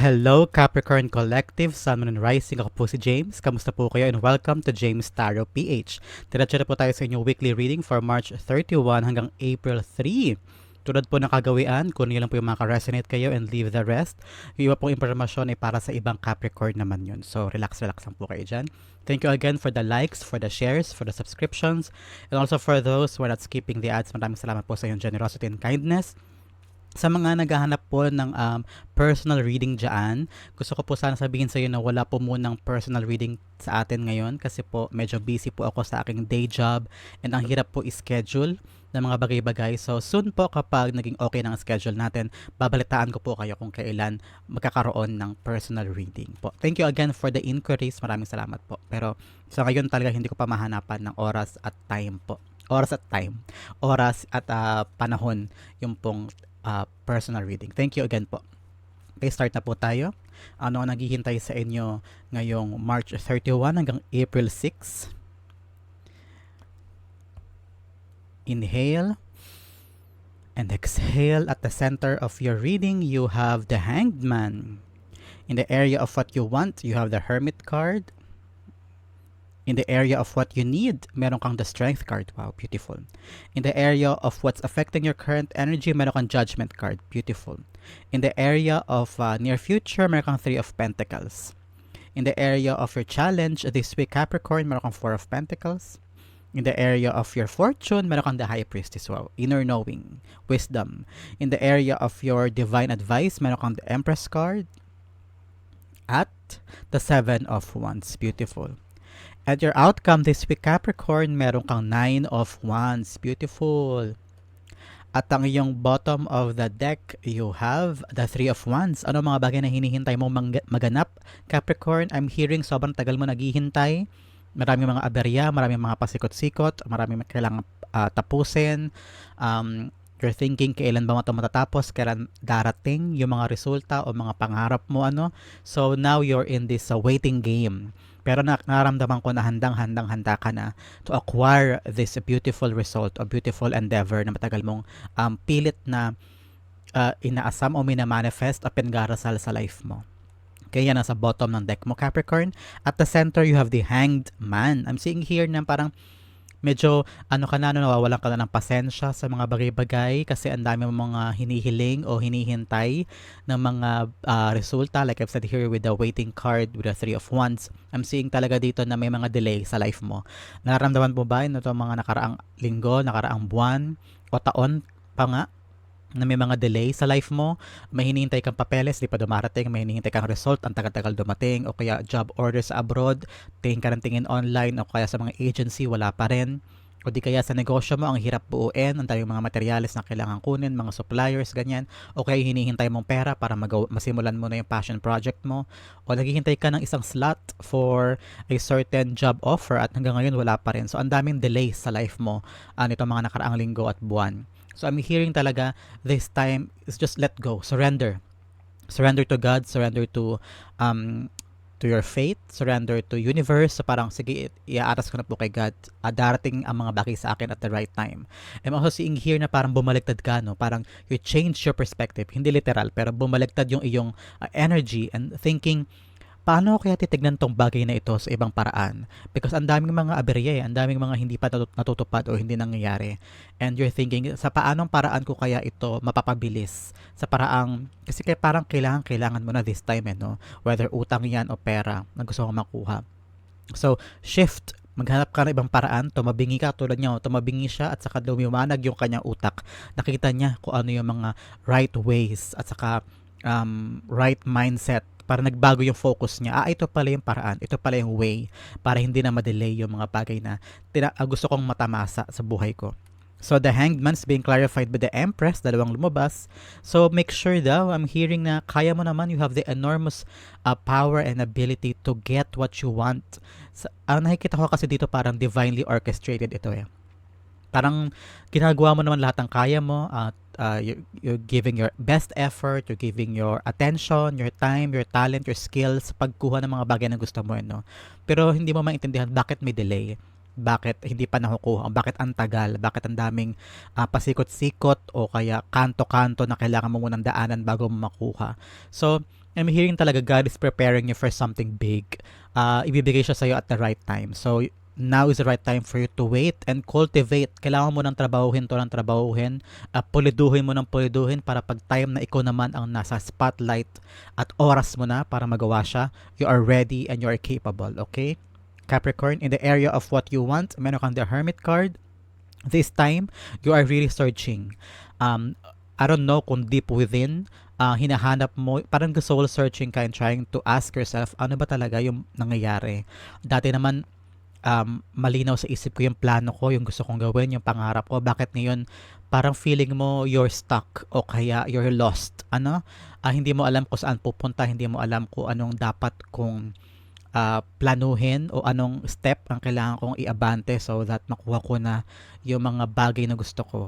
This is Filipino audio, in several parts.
Hello Capricorn Collective, Sun, Moon, and Rising. Ako po si James. Kamusta po kayo and welcome to James Tarot PH. Diretso po tayo sa inyong weekly reading for March 31 hanggang April 3. Tulad po ng kagawian, kunin lang po yung mga ka-resonate kayo and leave the rest. Yung iba pong impormasyon ay para sa ibang Capricorn naman yun. So relax, relax lang po kayo dyan. Thank you again for the likes, for the shares, for the subscriptions, and also for those who are not skipping the ads. Maraming salamat po sa inyong generosity and kindness sa mga naghahanap po ng um, personal reading dyan, gusto ko po sana sabihin sa iyo na wala po munang personal reading sa atin ngayon kasi po medyo busy po ako sa aking day job and ang hirap po i-schedule ng mga bagay-bagay. So soon po kapag naging okay ng schedule natin, babalitaan ko po kayo kung kailan magkakaroon ng personal reading po. Thank you again for the inquiries. Maraming salamat po. Pero sa ngayon talaga hindi ko pa mahanapan ng oras at time po. Oras at time. Oras at uh, panahon yung pong uh, personal reading. Thank you again po. Okay, start na po tayo. Ano ang naghihintay sa inyo ngayong March 31 hanggang April 6? Inhale and exhale. At the center of your reading, you have the Hanged Man. In the area of what you want, you have the Hermit card. In the area of what you need, meron kang the strength card. Wow, beautiful. In the area of what's affecting your current energy, meron kang judgment card. Beautiful. In the area of uh, near future, meron kang three of pentacles. In the area of your challenge this week, Capricorn, meron kang four of pentacles. In the area of your fortune, meron kang the high priestess. Wow, inner knowing, wisdom. In the area of your divine advice, meron kang the empress card. At the seven of wands. Beautiful. At your outcome this week, Capricorn, meron kang 9 of Wands. Beautiful. At ang iyong bottom of the deck, you have the Three of Wands. Ano mga bagay na hinihintay mo maganap? Capricorn, I'm hearing sobrang tagal mo naghihintay. Marami mga aberya, marami mga pasikot-sikot, marami kailangan uh, tapusin. Um, you're thinking kailan ba ito matatapos, kailan darating yung mga resulta o mga pangarap mo ano. So now you're in this uh, waiting game pero na, naramdaman ko na handang-handang handa ka na to acquire this beautiful result or beautiful endeavor na matagal mong um, pilit na uh, inaasam o minamanifest o pingarasal sa life mo. Kaya nasa bottom ng deck mo, Capricorn. At the center, you have the Hanged Man. I'm seeing here na parang medyo ano ka na, no, nawawalan ka na ng pasensya sa mga bagay-bagay kasi ang dami mong mga hinihiling o hinihintay ng mga uh, resulta. Like I've said here with the waiting card, with the three of wands, I'm seeing talaga dito na may mga delay sa life mo. Nararamdaman mo ba ito mga nakaraang linggo, nakaraang buwan o taon pa nga na may mga delay sa life mo, may hinihintay kang papeles, di pa dumarating, may hinihintay kang result, ang tagal-tagal dumating, o kaya job orders abroad, tingin ka ng tingin online, o kaya sa mga agency, wala pa rin. O di kaya sa negosyo mo, ang hirap buuin, ang daming mga materials na kailangan kunin, mga suppliers, ganyan. O kaya hinihintay mong pera para magaw- masimulan mo na yung passion project mo. O naghihintay ka ng isang slot for a certain job offer at hanggang ngayon wala pa rin. So ang daming delays sa life mo uh, nito mga nakaraang linggo at buwan. So I'm hearing talaga this time is just let go, surrender. Surrender to God, surrender to um to your faith, surrender to universe. So parang sige, iaaras ko na po kay God. Uh, darating ang mga bagay sa akin at the right time. I'm also seeing here na parang bumaliktad ka, no? Parang you change your perspective. Hindi literal, pero bumaliktad yung iyong uh, energy and thinking paano kaya titignan tong bagay na ito sa ibang paraan? Because ang daming mga aberya eh, ang daming mga hindi pa natutupad o hindi nangyayari. And you're thinking, sa paanong paraan ko kaya ito mapapabilis? Sa paraang, kasi kaya parang kailangan, kailangan mo na this time eh, no? Whether utang yan o pera na gusto mo makuha. So, shift maghanap ka ng ibang paraan, tumabingi ka tulad niya, tumabingi siya at saka lumiwanag yung kanyang utak. Nakita niya kung ano yung mga right ways at saka um, right mindset para nagbago yung focus niya. Ah, ito pala yung paraan, ito pala yung way para hindi na ma-delay yung mga bagay na tina- uh, gusto kong matamasa sa buhay ko. So the hanged man's being clarified by the empress, dalawang lumabas. So make sure daw, I'm hearing na kaya mo naman, you have the enormous uh, power and ability to get what you want. So, ang nakikita ko kasi dito parang divinely orchestrated ito eh. Parang ginagawa mo naman lahat ng kaya mo at uh, you're, you're giving your best effort, you're giving your attention, your time, your talent, your skills pagkuha ng mga bagay na gusto mo. No? Pero hindi mo maintindihan bakit may delay bakit hindi pa nakukuha, bakit ang tagal, bakit ang daming uh, pasikot-sikot o kaya kanto-kanto na kailangan mo munang daanan bago mo makuha. So, I'm hearing talaga God is preparing you for something big. Uh, ibibigay siya sa'yo at the right time. So, now is the right time for you to wait and cultivate. Kailangan mo ng trabahuhin to ng trabahuhin, uh, puliduhin mo ng puliduhin para pag time na ikaw naman ang nasa spotlight at oras mo na para magawa siya, you are ready and you are capable, okay? Capricorn, in the area of what you want, meron kang the Hermit card. This time, you are really searching. Um, I don't know kung deep within, uh, hinahanap mo, parang soul searching ka and trying to ask yourself, ano ba talaga yung nangyayari? Dati naman, um, malinaw sa isip ko yung plano ko, yung gusto kong gawin, yung pangarap ko. Bakit ngayon parang feeling mo you're stuck o kaya you're lost? Ano? Uh, hindi mo alam kung saan pupunta, hindi mo alam kung anong dapat kong uh, planuhin o anong step ang kailangan kong iabante so that makuha ko na yung mga bagay na gusto ko.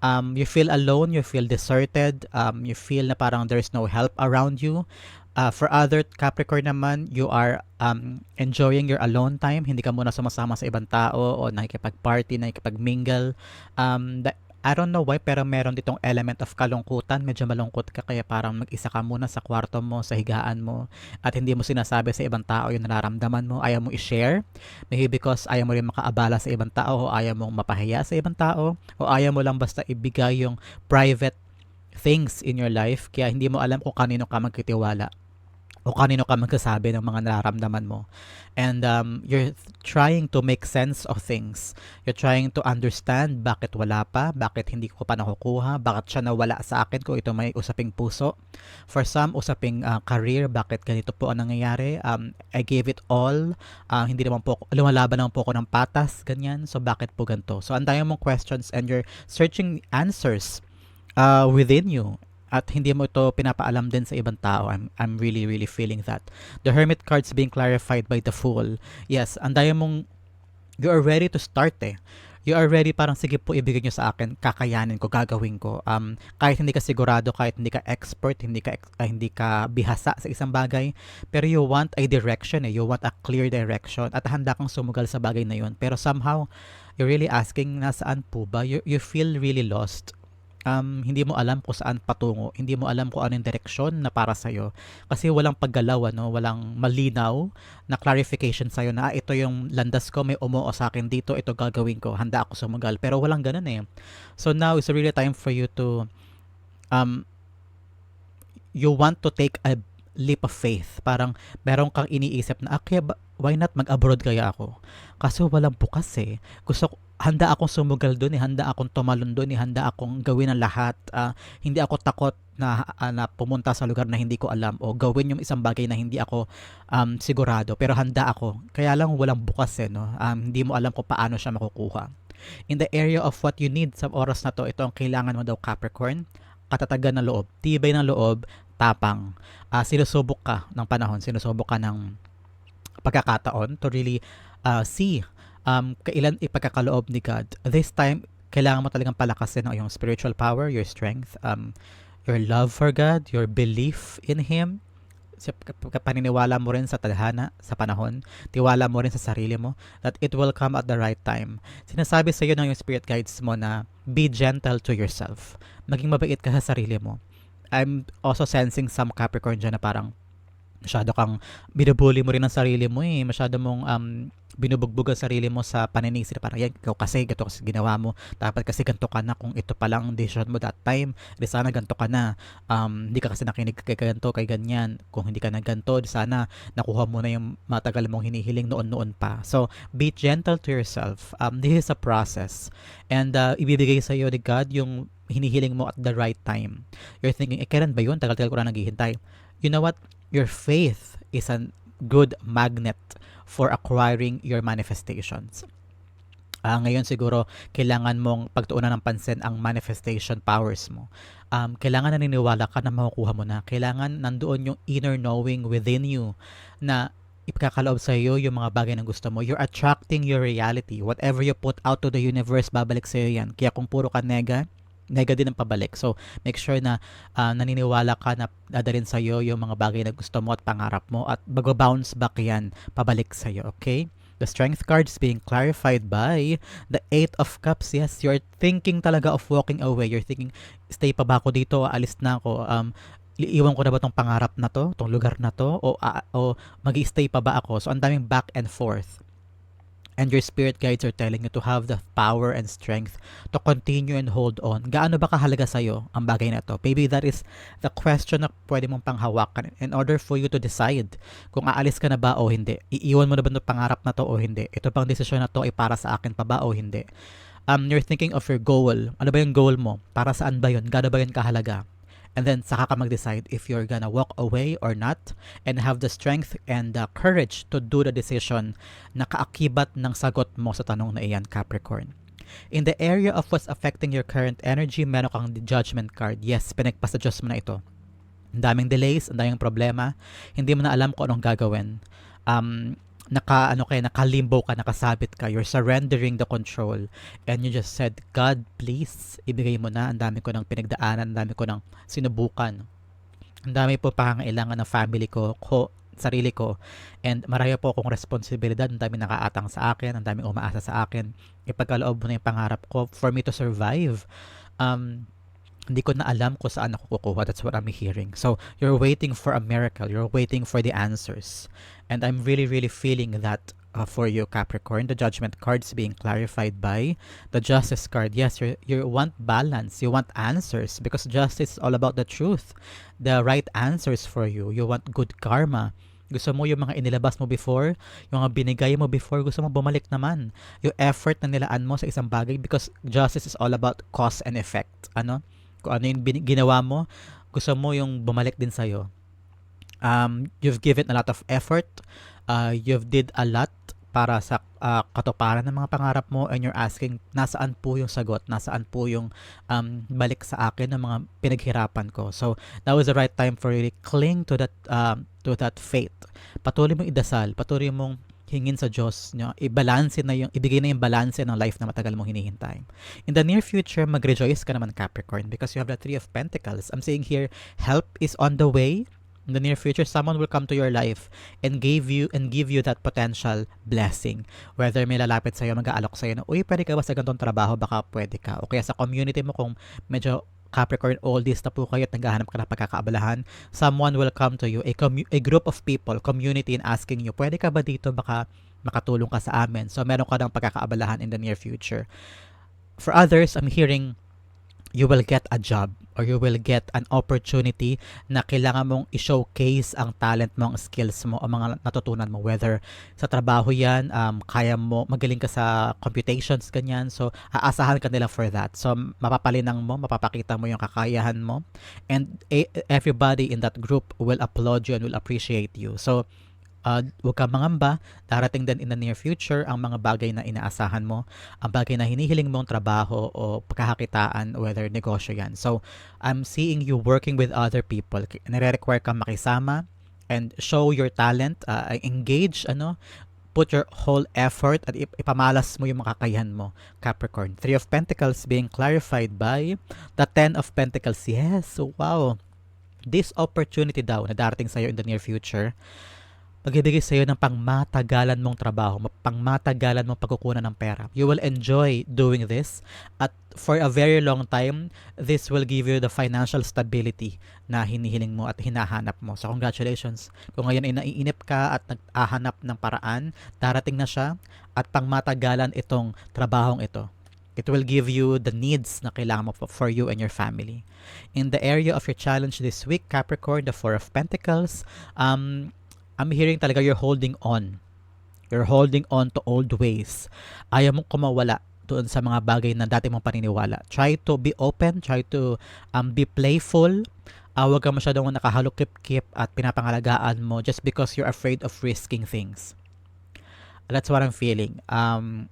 Um, you feel alone, you feel deserted, um, you feel na parang there's no help around you. Uh, for other Capricorn naman, you are um, enjoying your alone time. Hindi ka muna sumasama sa ibang tao o nakikipag-party, nakikipag-mingle. Um, the, I don't know why pero meron ditong element of kalungkutan. Medyo malungkot ka kaya parang mag-isa ka muna sa kwarto mo, sa higaan mo at hindi mo sinasabi sa ibang tao yung nararamdaman mo. Ayaw mo i-share. Maybe because ayaw mo rin makaabala sa ibang tao o ayaw mong mapahiya sa ibang tao o ayaw mo lang basta ibigay yung private things in your life kaya hindi mo alam kung kanino ka magkitiwala o kanino ka magsasabi ng mga nararamdaman mo. And um, you're trying to make sense of things. You're trying to understand bakit wala pa, bakit hindi ko pa nakukuha, bakit siya nawala sa akin kung ito may usaping puso. For some, usaping uh, career, bakit ganito po ang nangyayari. Um, I gave it all. Uh, hindi naman po, lumalaban naman po ako ng patas, ganyan. So, bakit po ganito? So, ang dami mong questions and you're searching answers uh, within you at hindi mo ito pinapaalam din sa ibang tao. I'm, I'm really, really feeling that. The Hermit cards being clarified by the Fool. Yes, andayan mong you are ready to start eh. You are ready parang sige po ibigay nyo sa akin, kakayanin ko, gagawin ko. Um, kahit hindi ka sigurado, kahit hindi ka expert, hindi ka, uh, hindi ka bihasa sa isang bagay, pero you want a direction eh. You want a clear direction at handa kang sumugal sa bagay na yun. Pero somehow, you're really asking nasaan po ba? You, you feel really lost um, hindi mo alam kung saan patungo, hindi mo alam kung anong direksyon na para sa'yo. Kasi walang paggalaw, ano? walang malinaw na clarification sa'yo na ah, ito yung landas ko, may umuo sa akin dito, ito gagawin ko, handa ako sumagal. Pero walang ganun eh. So now is really time for you to um, you want to take a leap of faith. Parang meron kang iniisip na, ah, kaya ba, why not mag-abroad kaya ako? Kasi walang bukas eh. Gusto ko, handa akong sumugal doon eh, handa akong tumalon doon eh, handa akong gawin ang lahat. Uh, hindi ako takot na, uh, na pumunta sa lugar na hindi ko alam o gawin yung isang bagay na hindi ako um, sigurado pero handa ako. Kaya lang walang bukas eh, no? Um, hindi mo alam kung paano siya makukuha. In the area of what you need sa oras na to, ito ang kailangan mo daw Capricorn, katatagan ng loob, tibay ng loob, tapang. Uh, sinusubok ka ng panahon, sinusubok ka ng pagkakataon to really uh, see um, kailan ipagkakaloob ni God. This time, kailangan mo talagang palakasin ang iyong spiritual power, your strength, um, your love for God, your belief in Him, paniniwala mo rin sa tadhana, sa panahon, tiwala mo rin sa sarili mo, that it will come at the right time. Sinasabi sa iyo ng yung spirit guides mo na be gentle to yourself. Maging mabait ka sa sarili mo. I'm also sensing some Capricorn dyan na parang masyado kang binubuli mo rin ang sarili mo eh. Masyado mong um, binubugbog ang sarili mo sa paninisip parang yan, ikaw kasi, ganito kasi ginawa mo. Dapat kasi ganito ka na kung ito pa lang ang decision mo that time. Di sana ganito ka na. Um, hindi ka kasi nakinig kay ganito, kay ganyan. Kung hindi ka na ganito, di sana nakuha mo na yung matagal mong hinihiling noon-noon pa. So, be gentle to yourself. Um, this is a process. And uh, ibibigay sa iyo ni God yung hinihiling mo at the right time. You're thinking, eh, kailan ba yun? Tagal-tagal ko na naghihintay. You know what? Your faith is a good magnet for acquiring your manifestations. Uh, ngayon siguro kailangan mong pagtuunan ng pansin ang manifestation powers mo. Um, kailangan naniniwala ka na makukuha mo na. Kailangan nandoon yung inner knowing within you na ipakakaloob sa iyo yung mga bagay na gusto mo. You're attracting your reality. Whatever you put out to the universe, babalik sa iyo yan. Kaya kung puro ka nega, nega din ang pabalik. So, make sure na uh, naniniwala ka na dadalhin sa iyo yung mga bagay na gusto mo at pangarap mo at mag-bounce back yan pabalik sa iyo, okay? The strength card is being clarified by the Eight of Cups. Yes, you're thinking talaga of walking away. You're thinking, stay pa ba ako dito? Alis na ako. Um, iiwan ko na ba tong pangarap na to, tong lugar na to, o, ah, o mag stay pa ba ako? So, ang daming back and forth. And your spirit guides are telling you to have the power and strength to continue and hold on. Gaano ba kahalaga sa'yo ang bagay na to? Maybe that is the question na pwede mong panghawakan in order for you to decide kung aalis ka na ba o hindi. Iiwan mo na ba ng pangarap na to o hindi. Ito pang desisyon na to ay para sa akin pa ba o hindi. Um, you're thinking of your goal. Ano ba yung goal mo? Para saan ba yun? Gaano ba yun kahalaga? And then saka ka mag-decide if you're gonna walk away or not and have the strength and the courage to do the decision na kaakibat ng sagot mo sa tanong na iyan, Capricorn. In the area of what's affecting your current energy, meron kang judgment card. Yes, pinagpa sa Diyos mo na ito. Ang daming delays, ang daming problema, hindi mo na alam kung anong gagawin. Um, naka ano kaya nakalimbo ka nakasabit ka you're surrendering the control and you just said God please ibigay mo na. Ang dami ko ng pinagdaanan ang dami ko ng sinubukan. Ang dami po pangangailangan ng family ko ko sarili ko and marami po akong responsibilidad. Ang dami nakaatang sa akin ang daming umaasa sa akin. Ipagkaloob mo na yung pangarap ko for me to survive. Um hindi ko na alam kung saan ako kukuha. That's what I'm hearing. So, you're waiting for a miracle. You're waiting for the answers. And I'm really, really feeling that uh, for you, Capricorn. The judgment card's being clarified by the justice card. Yes, you you want balance. You want answers because justice is all about the truth. The right answers for you. You want good karma. Gusto mo yung mga inilabas mo before, yung mga binigay mo before, gusto mo bumalik naman. Yung effort na nilaan mo sa isang bagay because justice is all about cause and effect. Ano? Kung ano yung ginawa mo, gusto mo yung bumalik din sa'yo. Um, you've given a lot of effort, uh, you've did a lot para sa uh, katuparan ng mga pangarap mo and you're asking nasaan po yung sagot? Nasaan po yung um, balik sa akin ng mga pinaghirapan ko? So that was the right time for you to cling to that um, to that faith. Patuloy mong idasal. Patuloy mong hingin sa Diyos nyo, i-balance na yung, ibigay na yung balance ng life na matagal mong hinihintay. In the near future, mag-rejoice ka naman Capricorn because you have the Three of Pentacles. I'm saying here, help is on the way. In the near future, someone will come to your life and give you and give you that potential blessing. Whether may lalapit sa'yo, mag-aalok sa'yo na, uy, pwede ka ba sa ganitong trabaho? Baka pwede ka. O kaya sa community mo kung medyo Capricorn oldies na po kayo at naghahanap ka ng pagkakaabalahan, someone will come to you, a, commu- a group of people, community and asking you, pwede ka ba dito baka makatulong ka sa amin? So, meron ka ng pagkakaabalahan in the near future. For others, I'm hearing you will get a job or you will get an opportunity na kailangan mong i-showcase ang talent mo, ang skills mo, ang mga natutunan mo. Whether sa trabaho yan, um, kaya mo, magaling ka sa computations, ganyan. So, aasahan ka nila for that. So, mapapalinang mo, mapapakita mo yung kakayahan mo. And everybody in that group will applaud you and will appreciate you. So, uh, huwag kang mangamba, darating din in the near future ang mga bagay na inaasahan mo, ang bagay na hinihiling mong trabaho o pagkakakitaan, whether negosyo yan. So, I'm seeing you working with other people. Nare-require kang makisama and show your talent, uh, engage, ano, put your whole effort at ipamalas mo yung makakayahan mo, Capricorn. Three of Pentacles being clarified by the Ten of Pentacles. Yes, so wow. This opportunity daw na darating sa'yo in the near future, magbibigay sa iyo ng pangmatagalan mong trabaho, pangmatagalan mong pagkukunan ng pera. You will enjoy doing this at for a very long time, this will give you the financial stability na hinihiling mo at hinahanap mo. So congratulations. Kung ngayon ay naiinip ka at naghahanap ng paraan, darating na siya at pangmatagalan itong trabahong ito. It will give you the needs na kailangan mo for you and your family. In the area of your challenge this week, Capricorn, the Four of Pentacles, um, I'm hearing talaga you're holding on. You're holding on to old ways. Ayaw mong kumawala doon sa mga bagay na dati mong paniniwala. Try to be open, try to um, be playful. Uh, huwag ka masyadong nakahalukip-kip at pinapangalagaan mo just because you're afraid of risking things. That's what I'm feeling. Um,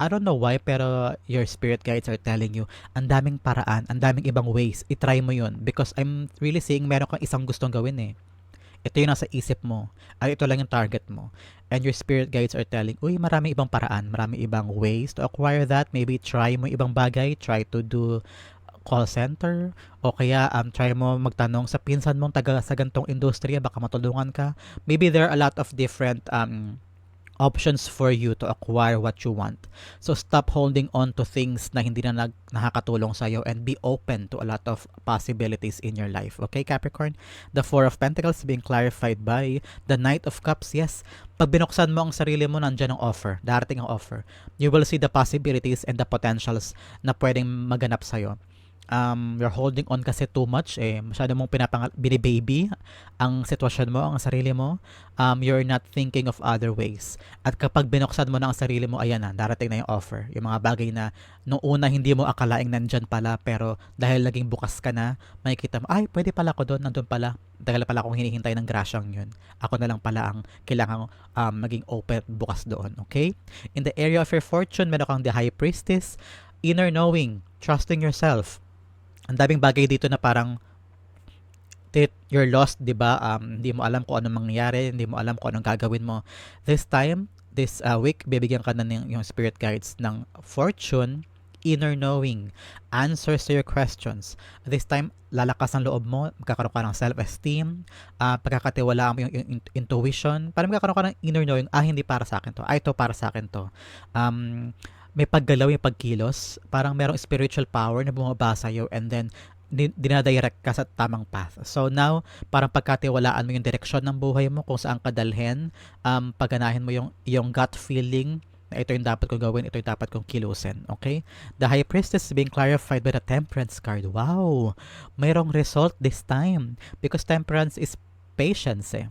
I don't know why, pero your spirit guides are telling you, ang daming paraan, ang daming ibang ways, itry mo yun. Because I'm really seeing meron kang isang gustong gawin eh ito yung nasa isip mo, ay ito lang yung target mo. And your spirit guides are telling, uy, marami ibang paraan, marami ibang ways to acquire that. Maybe try mo ibang bagay, try to do call center o kaya um, try mo magtanong sa pinsan mong taga sa gantong industriya baka matulungan ka maybe there are a lot of different um, options for you to acquire what you want. So stop holding on to things na hindi na nag, nakakatulong sa iyo and be open to a lot of possibilities in your life. Okay, Capricorn? The Four of Pentacles being clarified by the Knight of Cups. Yes, pag binuksan mo ang sarili mo, nandiyan ang offer. Darating ang offer. You will see the possibilities and the potentials na pwedeng maganap sa iyo um, you're holding on kasi too much eh. Masyado mong pinapang binibaby ang sitwasyon mo ang sarili mo. Um, you're not thinking of other ways. At kapag binuksan mo na ang sarili mo ayan na darating na yung offer. Yung mga bagay na nung una hindi mo akalaing nandyan pala pero dahil naging bukas ka na makikita mo ay pwede pala ako doon nandun pala. Dahil pala akong hinihintay ng grasyang yun. Ako na lang pala ang kailangan um, maging open bukas doon okay? In the area of your fortune meron kang the high priestess inner knowing trusting yourself ang daming bagay dito na parang you're lost, 'di ba? Um, hindi mo alam kung anong mangyayari, hindi mo alam kung anong gagawin mo. This time, this uh, week, bibigyan ka na ng yung spirit guides ng fortune, inner knowing, answers to your questions. This time, lalakas ang loob mo, magkakaroon ka ng self-esteem, uh, pagkakatiwalaan mo yung, yung intuition, parang magkakaroon ka ng inner knowing, ah, hindi para sa akin to, ah, ito para sa akin to. Um, may paggalaw yung pagkilos, parang merong spiritual power na bumaba sa iyo and then dinadirect ka sa tamang path. So now, parang pagkatiwalaan mo yung direksyon ng buhay mo, kung saan ka dalhin, um, pagganahin mo yung, yung gut feeling na ito yung dapat kong gawin, ito yung dapat kong kilusin. Okay? The High Priestess being clarified by the Temperance card. Wow! Mayroong result this time. Because Temperance is patience eh.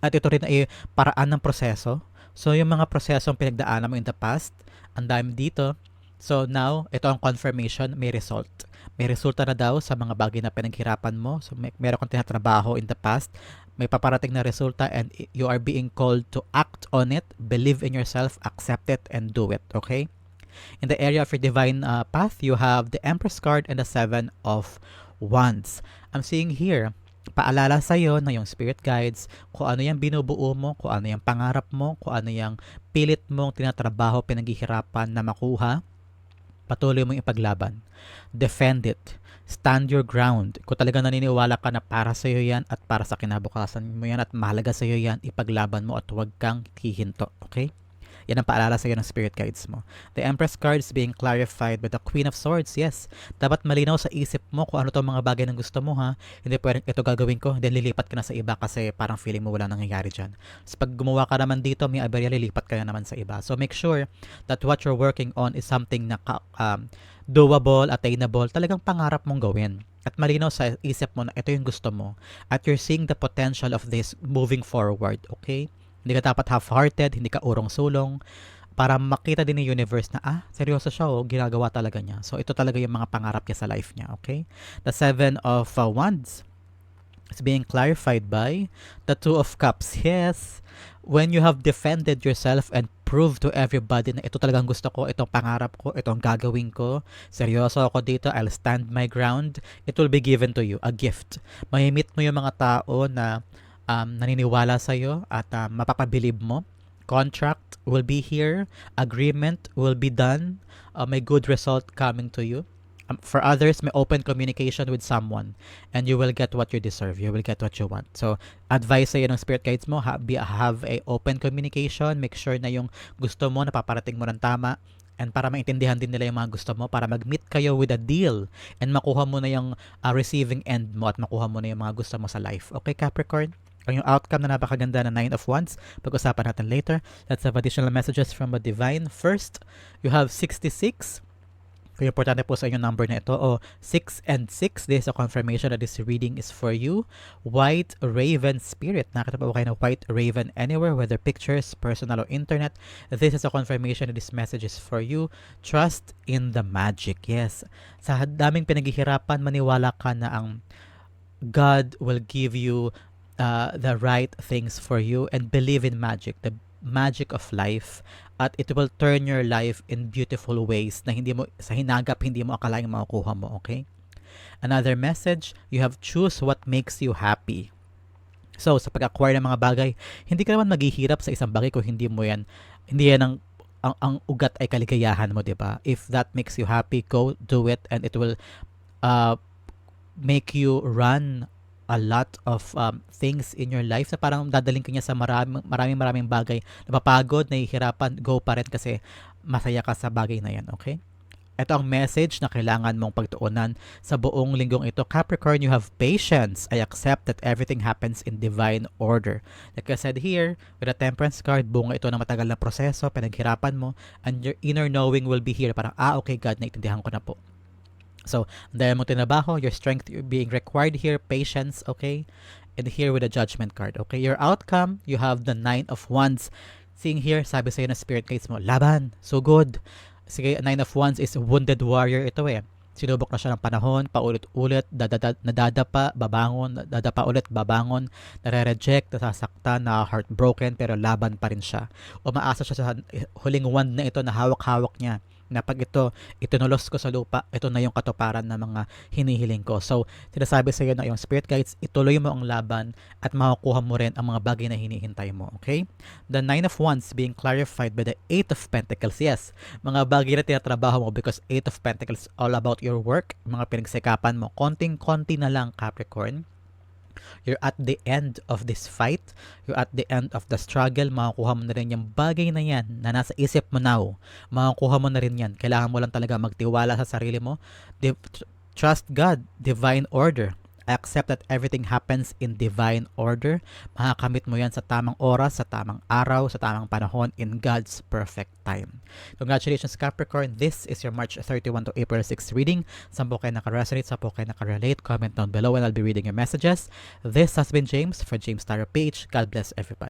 At ito rin ay paraan ng proseso. So, yung mga prosesong pinagdaanan mo in the past, ang dami dito. So now, ito ang confirmation, may result. May resulta na daw sa mga bagay na pinaghirapan mo. So may, meron kang tinatrabaho in the past. May paparating na resulta and you are being called to act on it, believe in yourself, accept it, and do it. Okay? In the area of your divine uh, path, you have the Empress card and the Seven of Wands. I'm seeing here, paalala sa iyo na yung spirit guides, kung ano yung binubuo mo, kung ano yung pangarap mo, kung ano yung pilit mong tinatrabaho, pinaghihirapan na makuha, patuloy mong ipaglaban. Defend it. Stand your ground. Kung talaga naniniwala ka na para sa iyo yan at para sa kinabukasan mo yan at mahalaga sa iyo yan, ipaglaban mo at huwag kang hihinto. Okay? Yan ang paalala sa iyo ng spirit guides mo. The Empress card is being clarified by the Queen of Swords. Yes, dapat malinaw sa isip mo kung ano to mga bagay na gusto mo ha. Hindi pwedeng ito gagawin ko, then lilipat ka na sa iba kasi parang feeling mo wala nangyayari dyan. So pag gumawa ka naman dito, may aberya, lilipat ka na naman sa iba. So make sure that what you're working on is something na um, doable, attainable, talagang pangarap mong gawin at malinaw sa isip mo na ito yung gusto mo at you're seeing the potential of this moving forward, okay? Hindi ka dapat half-hearted, hindi ka urong-sulong para makita din ng universe na ah, seryoso siya oh, ginagawa talaga niya. So ito talaga yung mga pangarap niya sa life niya, okay? The Seven of uh, Wands is being clarified by the Two of Cups. Yes, when you have defended yourself and prove to everybody na ito talagang gusto ko, itong pangarap ko, itong gagawin ko, seryoso ako dito, I'll stand my ground, it will be given to you, a gift. Mahimit mo yung mga tao na um, naniniwala sa iyo at uh, mapapabilib mo. Contract will be here. Agreement will be done. Uh, may good result coming to you. Um, for others, may open communication with someone and you will get what you deserve. You will get what you want. So, advice sa ng spirit guides mo, have, be, have a open communication. Make sure na yung gusto mo, napaparating mo ng tama and para maintindihan din nila yung mga gusto mo para mag-meet kayo with a deal and makuha mo na yung uh, receiving end mo at makuha mo na yung mga gusto mo sa life. Okay, Capricorn? Ang yung outcome na napakaganda na Nine of Wands. Pag-usapan natin later. Let's have additional messages from the Divine. First, you have 66. Kung importante po sa inyong number na ito, o oh, 6 and 6, this is a confirmation that this reading is for you. White Raven Spirit. Nakita pa ba kayo ng White Raven anywhere, whether pictures, personal, or internet? This is a confirmation that this message is for you. Trust in the magic. Yes. Sa daming pinaghihirapan, maniwala ka na ang God will give you uh, the right things for you and believe in magic, the magic of life at it will turn your life in beautiful ways na hindi mo sa hinagap hindi mo akalaing makukuha mo, okay? Another message, you have choose what makes you happy. So, sa pag-acquire ng mga bagay, hindi ka naman maghihirap sa isang bagay kung hindi mo yan, hindi yan ang, ang, ang ugat ay kaligayahan mo, di ba? If that makes you happy, go do it and it will uh, make you run a lot of um, things in your life na parang dadaling ka niya sa maraming maraming maraming bagay. Napapagod, nahihirapan, go pa rin kasi masaya ka sa bagay na yan, okay? Ito ang message na kailangan mong pagtuunan sa buong linggong ito. Capricorn, you have patience. I accept that everything happens in divine order. Like I said here, with a temperance card, bunga ito ng matagal na proseso, pinaghirapan mo, and your inner knowing will be here. Parang, ah, okay, God, naiintindihan ko na po. So, dahil mo tinabaho, your strength being required here, patience, okay? And here with the judgment card, okay? Your outcome, you have the nine of wands. Seeing here, sabi sa'yo ng spirit guides mo, laban, so good. Sige, nine of wands is wounded warrior ito eh. Sinubok na siya ng panahon, paulit-ulit, dadada, nadadapa, babangon, dadapa ulit, babangon, nare-reject, nasasaktan, na heartbroken, pero laban pa rin siya. Umaasa siya sa huling wand na ito na hawak-hawak niya na pag ito itinulos ko sa lupa, ito na yung katuparan ng mga hinihiling ko. So, sinasabi sa iyo na yung spirit guides, ituloy mo ang laban at makukuha mo rin ang mga bagay na hinihintay mo. Okay? The Nine of Wands being clarified by the Eight of Pentacles. Yes, mga bagay na tinatrabaho mo because Eight of Pentacles all about your work, mga pinagsikapan mo. Konting-konti na lang, Capricorn you're at the end of this fight, you're at the end of the struggle, makukuha mo na rin yung bagay na yan na nasa isip mo now. Makukuha mo na rin yan. Kailangan mo lang talaga magtiwala sa sarili mo. Div- trust God, divine order. Accept that everything happens in divine order. Makakamit mo yan sa tamang oras, sa tamang araw, sa tamang panahon in God's perfect time. Congratulations Capricorn. This is your March 31 to April 6 reading. Saan po kayo nakaresonate, saan po kayo nakarelate, comment down below and I'll be reading your messages. This has been James for James Tarot Page. God bless everybody.